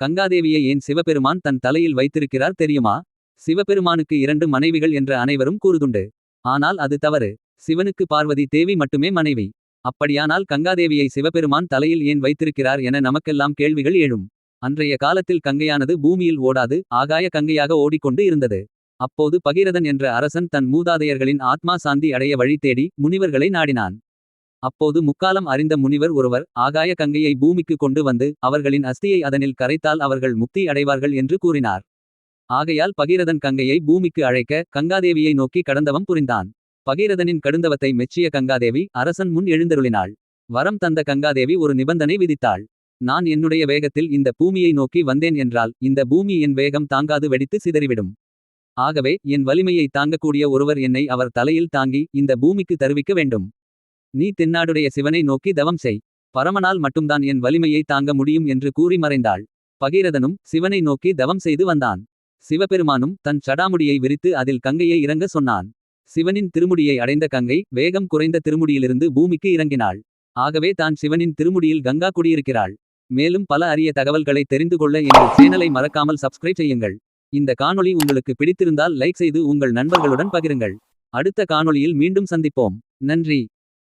கங்காதேவியை ஏன் சிவபெருமான் தன் தலையில் வைத்திருக்கிறார் தெரியுமா? சிவபெருமானுக்கு இரண்டு மனைவிகள் என்ற அனைவரும் கூறுதுண்டு. ஆனால் அது தவறு. சிவனுக்கு பார்வதி தேவி மட்டுமே மனைவி. அப்படியானால் கங்காதேவியை சிவபெருமான் தலையில் ஏன் வைத்திருக்கிறார் என நமக்கெல்லாம் கேள்விகள் எழும். அன்றைய காலத்தில் கங்கையானது பூமியில் ஓடாது ஆகாய கங்கையாக ஓடிக்கொண்டு இருந்தது. அப்போது பகிரதன் என்ற அரசன் தன் மூதாதையர்களின் ஆத்மா சாந்தி அடைய வழி தேடி முனிவர்களை நாடினான். அப்போது முக்காலம் அறிந்த முனிவர் ஒருவர் ஆகாய கங்கையை பூமிக்கு கொண்டு வந்து அவர்களின் அஸ்தியை அதனில் கரைத்தால் அவர்கள் முக்தி அடைவார்கள் என்று கூறினார். ஆகையால் பகீரதன் கங்கையை பூமிக்கு அழைக்க கங்காதேவியை நோக்கி கடந்தவம் புரிந்தான். பகீரதனின் கடுந்தவத்தை மெச்சிய கங்காதேவி அரசன் முன் எழுந்தருளினாள். வரம் தந்த கங்காதேவி ஒரு நிபந்தனை விதித்தாள். நான் என்னுடைய வேகத்தில் இந்த பூமியை நோக்கி வந்தேன் என்றால் இந்த பூமி என் வேகம் தாங்காது வெடித்து சிதறிவிடும். ஆகவே என் வலிமையை தாங்கக்கூடிய ஒருவர் என்னை அவர் தலையில் தாங்கி இந்த பூமிக்கு தருவிக்க வேண்டும். நீ தென்னாடுடைய சிவனை நோக்கி தவம் செய். பரமனால் மட்டும்தான் என் வலிமையை தாங்க முடியும் என்று கூறி மறைந்தாள். பகீரதனும் சிவனை நோக்கி தவம் செய்து வந்தான். சிவபெருமானும் தன் சடாமுடியை விரித்து அதில் கங்கையை இறங்க சொன்னான். சிவனின் திருமுடியை அடைந்த கங்கை வேகம் குறைந்த திருமுடியிலிருந்து பூமிக்கு இறங்கினாள். ஆகவே தான் சிவனின் திருமுடியில் கங்கா குடியிருக்கிறாள். மேலும் பல அரிய தகவல்களை தெரிந்து கொள்ள எங்கள் சேனலை மறக்காமல் சப்ஸ்கிரைப் செய்யுங்கள். இந்த காணொளி உங்களுக்கு பிடித்திருந்தால் லைக் செய்து உங்கள் நண்பர்களுடன் பகிருங்கள். அடுத்த காணொளியில் மீண்டும் சந்திப்போம். நன்றி.